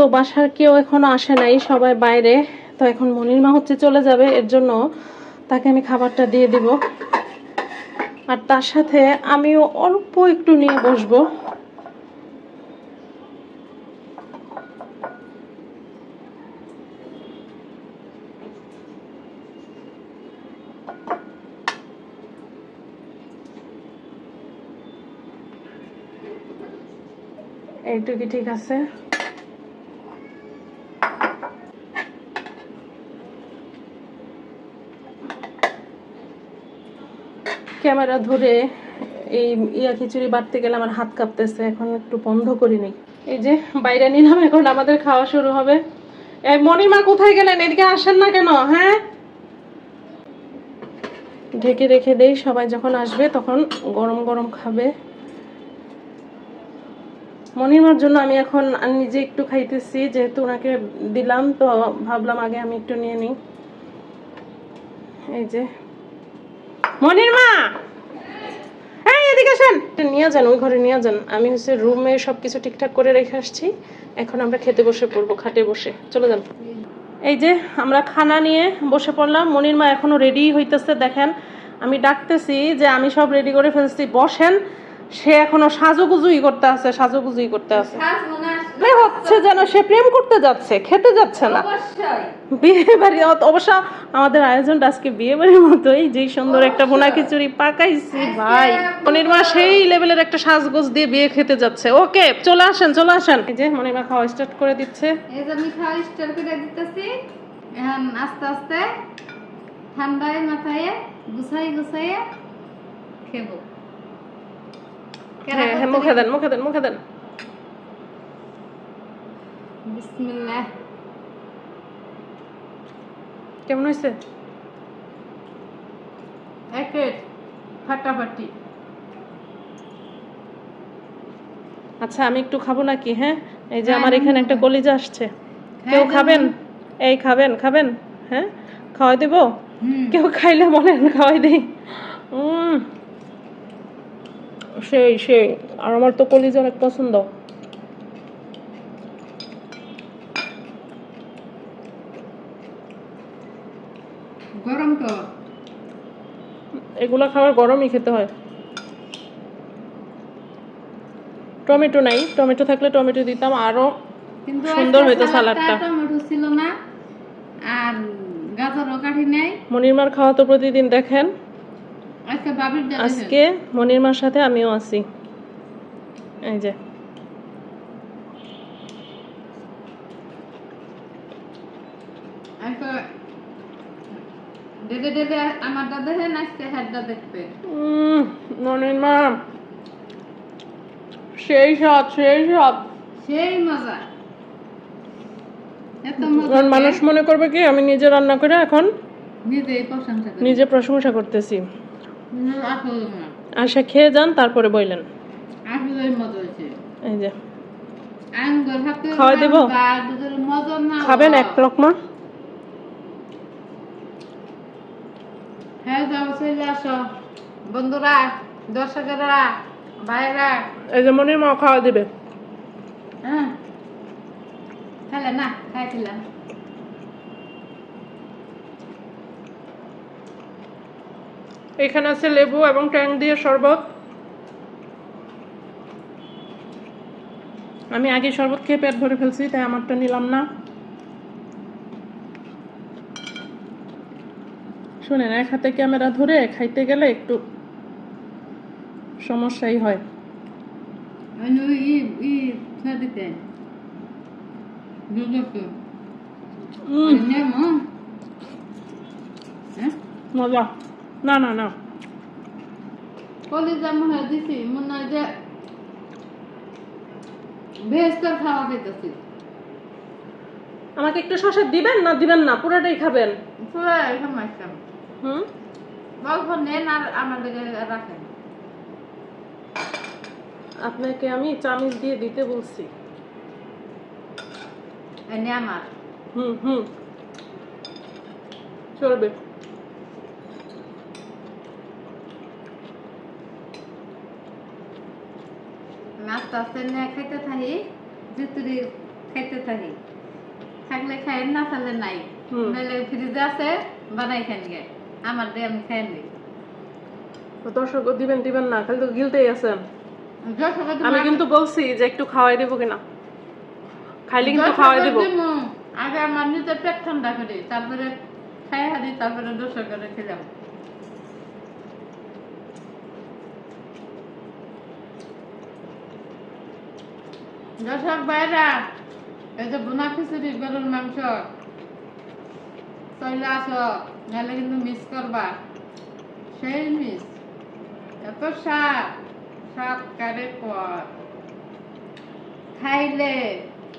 তো বাসার কেউ এখনও আসে নাই, সবাই বাইরে। তো এখন মনির মা হচ্ছে চলে যাবে, এর জন্য তাকে আমি খাবারটা দিয়ে দিব। আর তার সাথে আমিও অল্প একটু নিয়ে বসবো। এইটুকু ঠিক আছে। ক্যামেরা ধরে এই ইয়া খিচুড়ি বাড়তে গেলে আমার হাত কাঁপতেছে, এখন একটু বন্ধ করি নি এই যে বাইরে নিলাম, এখন আমাদের খাওয়া শুরু হবে। এই মণিমা কোথায় গেলেন? এদিকে আসেন না কেন? হ্যাঁ? ঢেকে রেখে দেই, সবাই যখন আসবে তখন গরম গরম খাবে। মনিমার জন্য আমি এখন নিজে একটু খাইতেছি, যেহেতু ওনাকে দিলাম, তো ভাবলাম আগে আমি একটু নিয়ে নিই। এই যে মনির মা! এই, এদিকে আসেন। নিয়ে যান, ওই ঘরে নিয়ে যান। আমি হচ্ছে রুমে সবকিছু ঠিকঠাক করে রেখে আসছি। এখন আমরা খেতে বসে পড়ব, খাটে বসে। চলে যান। এই যে, আমরা খানা নিয়ে বসে পড়লাম। মনির মা এখনও রেডি হইতেছে, দেখেন। আমি ডাকতেছি যে, আমি সব রেডি করে ফেলছি। বসেন, সে এখনও সাজুগুজুই করতে আছে, সাজুগুজুই করতে আছে। মনে হচ্ছে যেন সে প্রেম করতে যাচ্ছে খেতে যাচ্ছে না। বিয়ে বাড়ি অবশ্য আমাদের আয়োজনটা আজকে বিয়ে বাড়ির মতোই যেই সুন্দর একটা বোনা খিচুড়ি পাকাইছি ভাই। মনির মা সেই লেভেলের একটা সাজগোজ দিয়ে বিয়ে খেতে যাচ্ছে। ওকে চলে আসেন চলে আসেন। এই যে মনির মা খাওয়া স্টার্ট করে দিচ্ছে। এই যে আমি খাওয়া স্টার্ট করে দিতেছি। এখন আস্তে আস্তে ঠান্ডায় মাথায় গুছাই গুছাই খেবো। হ্যাঁ হ্যাঁ মুখে দেন মুখে দেন মুখে দেন। বিসমিল্লাহ। কেমন হয়েছে? একের ফাটাফাটি। আচ্ছা আমি একটু খাব নাকি হ্যাঁ? এই যে আমার এখানে একটা কলিজা আসছে। কেউ খাবেন? এই খাবেন খাবেন হ্যাঁ? খাওয়াই দেব? হুম। কেউ খাইলে বলেন খাওয়াই দিই। সেই সেই আর আমার তো কলিজা অনেক পছন্দ গরম তো এগুলো খাবার গরমই খেতে হয়। টমেটো নাই টমেটো থাকলে টমেটো দিতাম আরও সুন্দর হইতো সালাদটা সালাডটা। টমেটো ছিল না আর গাজরও নাই। মনিরমার খাওয়া তো প্রতিদিন দেখেন। আজকে মনিরমার সাথে আমিও আছি। এই যে আজকে আজকে দেখবে। সেই সেই সেই মজা। মানুষ মনে করবে কি আমি নিজে রান্না করে এখন প্রশংসা নিজে প্রশংসা করতেছি। আশা খেয়ে যান তারপরে হয়েছে। এই যে। দেবো? খাবেন এক লকমা হ্যাঁ যাও চলে আসো। বন্ধুরা দর্শকেরা ভাইরা এই যে মা খাওয়া দিবে। হ্যাঁ। খাইলে না খাইছিলাম। এখানে আছে লেবু এবং ট্যাং দিয়ে শরবত। আমি আগে শরবত খেয়ে পেট ভরে ফেলছি তাই আমারটা নিলাম না। শুনেন এক হাতে ক্যামেরা ধরে খাইতে গেলে একটু সমস্যাই হয়। নেমো হ্যাঁ? মজা না না না। কলিজা মনে হয় দিছি মনে হয় যে ভেজটা খাওয়া খেতেছি আমাকে একটু শসা দিবেন না দিবেন না? পুরোটাই খাবেন। পুরো আসতাম হুম? নেন আর রাখেন। আপনাকে আমি চামিচ দিয়ে দিতে বলছি। এনে আমার। হুম হুম। চলবে। আস্তে আস্তে খাইতে থাকি? খাইতে থাকি। থাকলে খাই না থাকলে নাই। নাহলে ফ্রিজে আছে বানাই খান গে। আমার দিয়ে আমি দর্শক দিবেন দিবেন না খালি তো গিলতেই আছেন আমি কিন্তু বলছি যে একটু খাওয়াই দেবো কিনা। খাইলে কিন্তু খাওয়াই দেবো। আগে আমার নিজের পেট ঠান্ডা করি তারপরে খাই হারি তারপরে দোষা করে খেলাম দর্শক বাইরা এই যে বোনা খিচুড়ি গরুর মাংস। চলে আসো। নাহলে কিন্তু মিস করবা। সেই মিস এত শাক শাক কারে পর খাইলে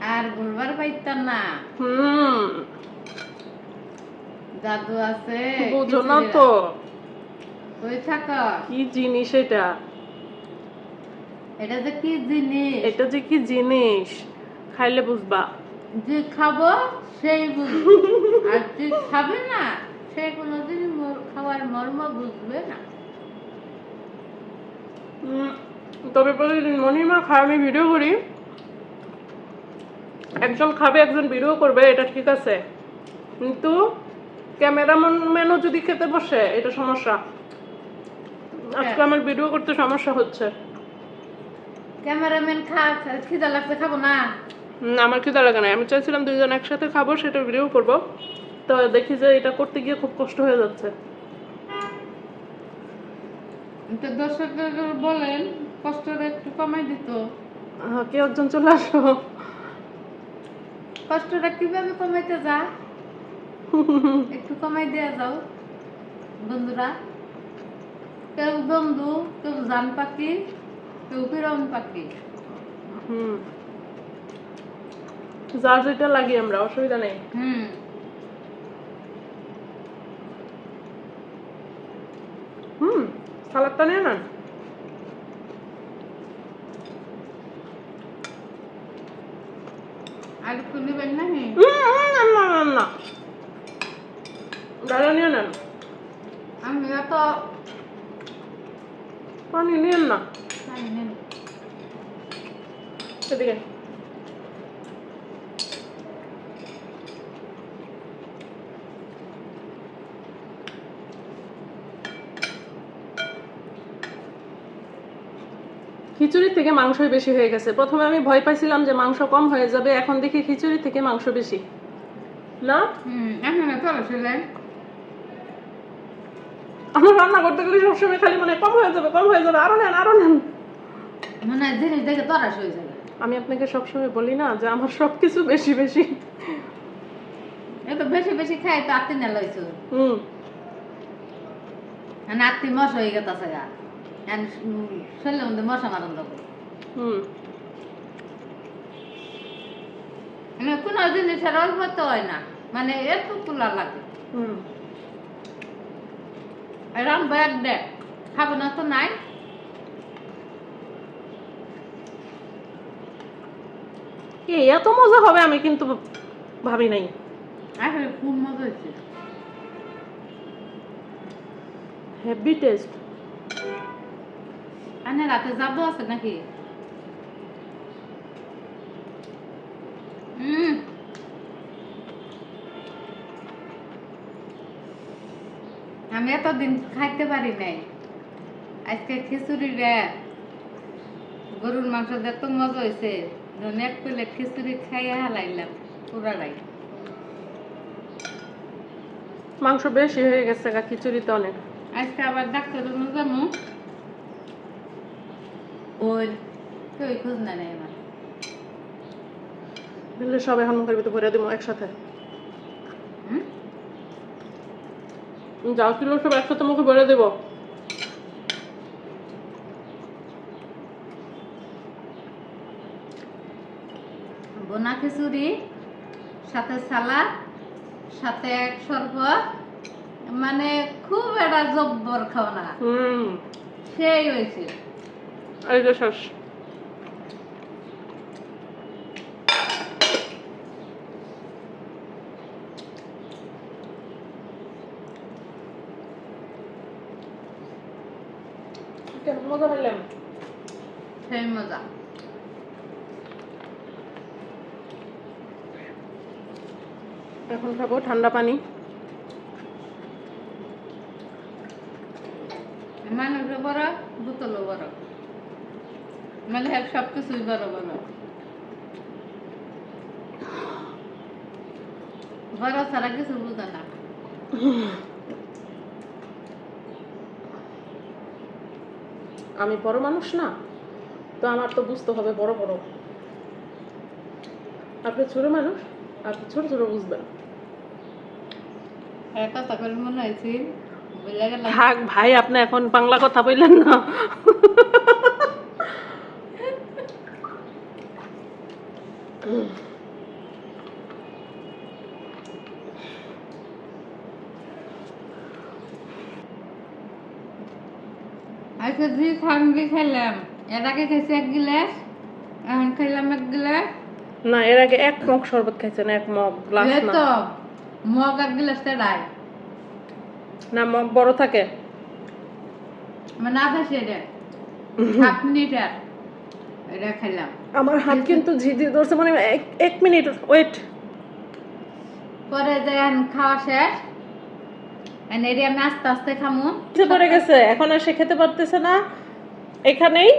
আর বলবার পাইতাম না। হুম। জাদু আছে বুঝো না তো। ওই থাক? কি জিনিস এটা? এটা যে কি জিনিস? এটা যে কি জিনিস? খাইলে বুঝবা। যে খাব সেই বুঝব। আর যে খাবে না? সে কোনোদিন খাওয়ার মর্ম বুঝবে না। তবে প্রতিদিন মনিমা খায় আমি ভিডিও করি। একজন খাবে একজন ভিডিও করবে এটা ঠিক আছে। কিন্তু ক্যামেরাম্যান ম্যানও যদি খেতে বসে এটা সমস্যা। আজকে আমার ভিডিও করতে সমস্যা হচ্ছে। ক্যামেরাম্যান খা খিদা লাগছে খাব না? আমার খিদা লাগে না আমি চাইছিলাম দুইজন একসাথে খাব সেটা ভিডিও করব। তো দেখি যে এটা করতে গিয়ে খুব কষ্ট হয়ে যাচ্ছে। তো দর্শকদের বলেন কষ্টটা একটু কমাই দিত। আহ, কেউ একজন চলে আসো কষ্টটা কীভাবে কমাইতে যা একটু কমাই দেয়া যাও বন্ধুরা। কেউ বন্ধু কেউ জান পাখি কেউ কিরম পাখি। হুম। যার যেটা লাগে আমরা অসুবিধা নেই। হুম। সালাদটা নিয়ে নেন। আর হুম, হুম, না না না নিয়ে নেন। আমি পানি নিয়েন না। সেদিকে খিচুড়ি থেকে মাংসই বেশি হয়ে গেছে। প্রথমে আমি ভয় পাইছিলাম যে মাংস কম হয়ে যাবে এখন দেখি খিচুড়ি থেকে মাংস বেশি। না? আমার রান্না করতে গেলে সবসময় খালি মানে কম হয়ে যাবে কম হয়ে যাবে আরও নেন আরও নেন। মানে জিনিস দেখে তরাস হয়ে যাবে। আমি আপনাকে সবসময় বলি না যে আমার সবকিছু বেশি বেশি। এত বেশি বেশি খাই তো আত্মি না লইছো। হুম। মানে আত্মি মশ হয়ে গেছে গা। শরীরের মধ্যে মশা মারণ দেবো হুম। মানে কোনো জিনিসের অল্প তো হয় না মানে এত তুলা লাগে। এরকম ব্যাগ দেখ খাব না তো নাই। এই এত মজা হবে আমি কিন্তু ভাবি নাই। আসলে খুব মজা হয়েছে। হেভি টেস্ট আনে রাতে যাব আছে নাকি হুম আমি এতদিন খাইতে পারি নাই। আজকে খিচুড়ি রে। গরুর মাংস দিয়ে এত মজা হয়েছে এক প্লেট খিচুড়ি খাইয়া হালাইলাম পুরালাই মাংস বেশি হয়ে গেছে গা খিচুড়িতে অনেক। আজকে আবার ডাক্তার যাব। কেউ খোঁজ না নেই আমার। বুঝলে সব এখন মুখের ভিতরে ভরে দিব একসাথে। ছিল সব একসাথে মুখে ভরে দেব। বোনা খিচুড়ি সাথে সালাদ সাথে এক শরবত মানে খুব একটা জব্বর খাওয়া হুম। সেই হয়েছে। এই যে শেষ। মজা পেলাম সেই মজা। এখন খাব ঠান্ডা পানি। মানুষও বড় বোতলও বড় মানে সব কিছুই বড় বড় বড় ছাড়া কিছু বুঝে না আমি বড় মানুষ না? তো আমার তো বুঝতে হবে বড় বড়। আপনি ছোট মানুষ আপনি ছোট ছোট বুঝবেন। মনে বুঝে ভাই আপনি এখন বাংলা কথা বললেন না। আজকে দুই খামগি খেলাম এর আগে খেয়েছি এক গিলাস এখন খেলাম এক গিলাস না এর আগে এক মগ শরবত খাইছেন এক মগ গ্লাস না। তো মগ এক গিলাস তেড়াই না মগ বড় থাকে। মানে আধা সেটা। হাফ মিনিটের এটা খেলাম আমার হাত কিন্তু ঝিঝি ধরছে মানে এক- এক মিনিট ওয়েট। পরে দেন খাওয়া শেষ। এটি আমি আস্তে আস্তে খামু। পড়ে গেছে। এখন আর সে খেতে পারতেছে না। এখানেই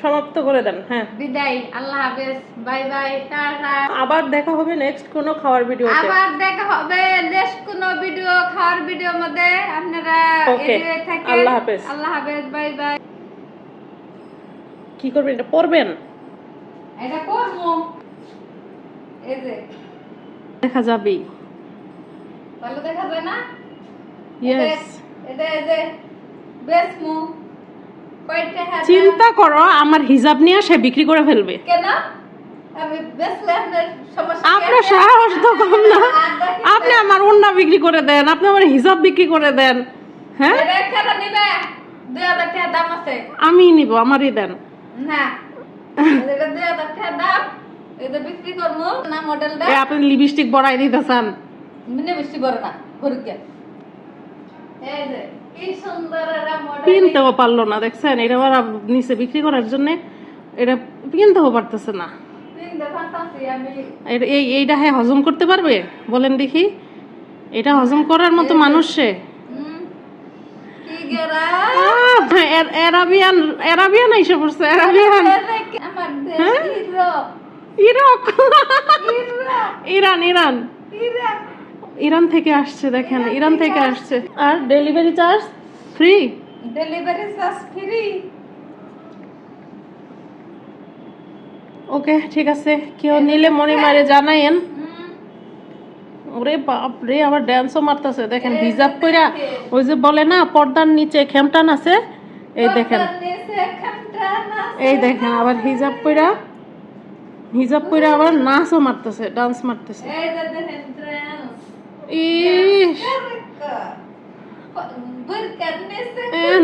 সমাপ্ত করে দেন হ্যাঁ। বিদায়। আল্লাহ হাফেজ। Bye bye. টাটা। আবার দেখা হবে নেক্সট কোনো খাওয়ার ভিডিওতে। আবার দেখা হবে নেক্সট কোন ভিডিও খাওয়ার ভিডিও মধ্যে। আপনারা Okay, এগিয়ে থাকেন। আল্লাহ হাফেজ। আল্লাহ হাফেজ। Bye bye. কি করবেন? এটা পড়বেন এটা করব এই যে। দেখা যাবেই। ভালো দেখা যায় না? চিন্তা করো আমার হিজাব নিয়ে সে বিক্রি করে ফেলবে। কেন? আপনার সাহস তো কম না। আপনি আমার ওন্না বিক্রি করে দেন আপনি আমার হিসাব বিক্রি করে দেন হ্যাঁ? আমি নিব? আমারই দেন। না। আপনি লিপস্টিক বড়াই দিতেছেন। বেশি বড় না ভরুকে এই যে কি সুন্দর একটা মডেল কিনতেও পারল না দেখছেন? এটা আবার নিচে বিক্রি করার জন্য এটা কিনতেও পারতেছে না। এই এইটা হ্যাঁ হজম করতে পারবে? বলেন দেখি। এটা হজম করার মতো মানুষ সে। এরাবিয়ান এসে পড়ছে Iraq hero Iran Iran. Hero Iran থেকে আসছে দেখেন ইরান থেকে আসছে। আর delivery charge free delivery charge free okay ঠিক আছে। কেউ নিলে মনে মারে জানাইন ওরে বাপ রে আবার ড্যান্সও মারতেছে। দেখেন হিজাব কইরা ওই যে বলে না পর্দার নিচে খেমটান আছে এই দেখেন। এই দেখেন আবার হিজাব কইরা হিজাব কইরা আবার নাচও মারতেছে ডান্স মারতেছে।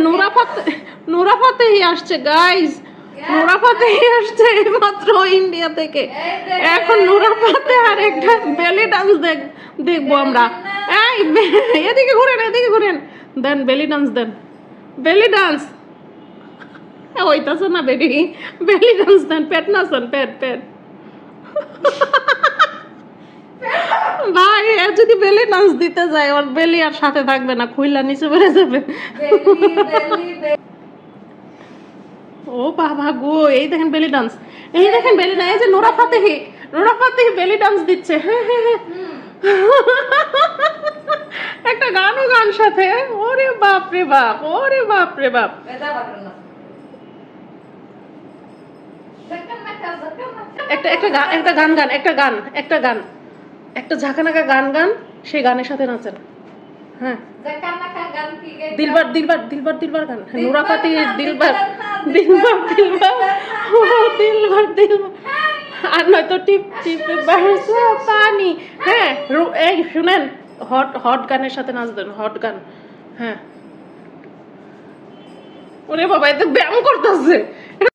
নোরা ফাতে নোরা ফাতেহি আসছে গাইস নোরা ফাতেহি আসছে মাত্র ইন্ডিয়া থেকে। এখন নোরা ফাতে আর একটা বেলি ডান্স দেখ দেখব আমরা। এই এদিকে ঘুরেন এদিকে ঘুরেন। দেন বেলি ডান্স দেন। বেলি ডান্স ওইতাছে না বেলি বেলি ডান্স দেন। পেট নাচান পেট পেট। ভাই এ যদি বেলি ডান্স দিতে যায়, ওর বেলি আর সাথে থাকবে না, খুইলা নিচে বেড়ে যাবে। ও বাবা গো, এই দেখেন বেলি ডান্স এই দেখেন বেলি ডান্স এই যে Nora Fatehi Nora Fatehi belly dance দিচ্ছে। হ্যাঁ হ্যাঁ হ্যাঁ। একটা গানও গান সাথে। ওরে বাপ রে বাপ, ওরে বাপ রে বাপ। না না না একটা একটা গান একটা গান গান, একটা গান একটা গান। একটা ঝাঁকানাকা গান গান সেই গানের সাথে নাচেন। হ্যাঁ। দিলবার দিলবার দিলবার দিলবার গান। হ্যাঁ, নোরা ফাতে না, দিলবার দিলবার না, দিলবার দিলবার ও দিলবার দিলবার আর নয়তো টিপ টিপ বারসা পানি। হ্যাঁ। এই শুনেন হট হট গানের সাথে নাচ দেন হট গান। হ্যাঁ। ওরে বাবা এতে ব্যায়াম করতেছে।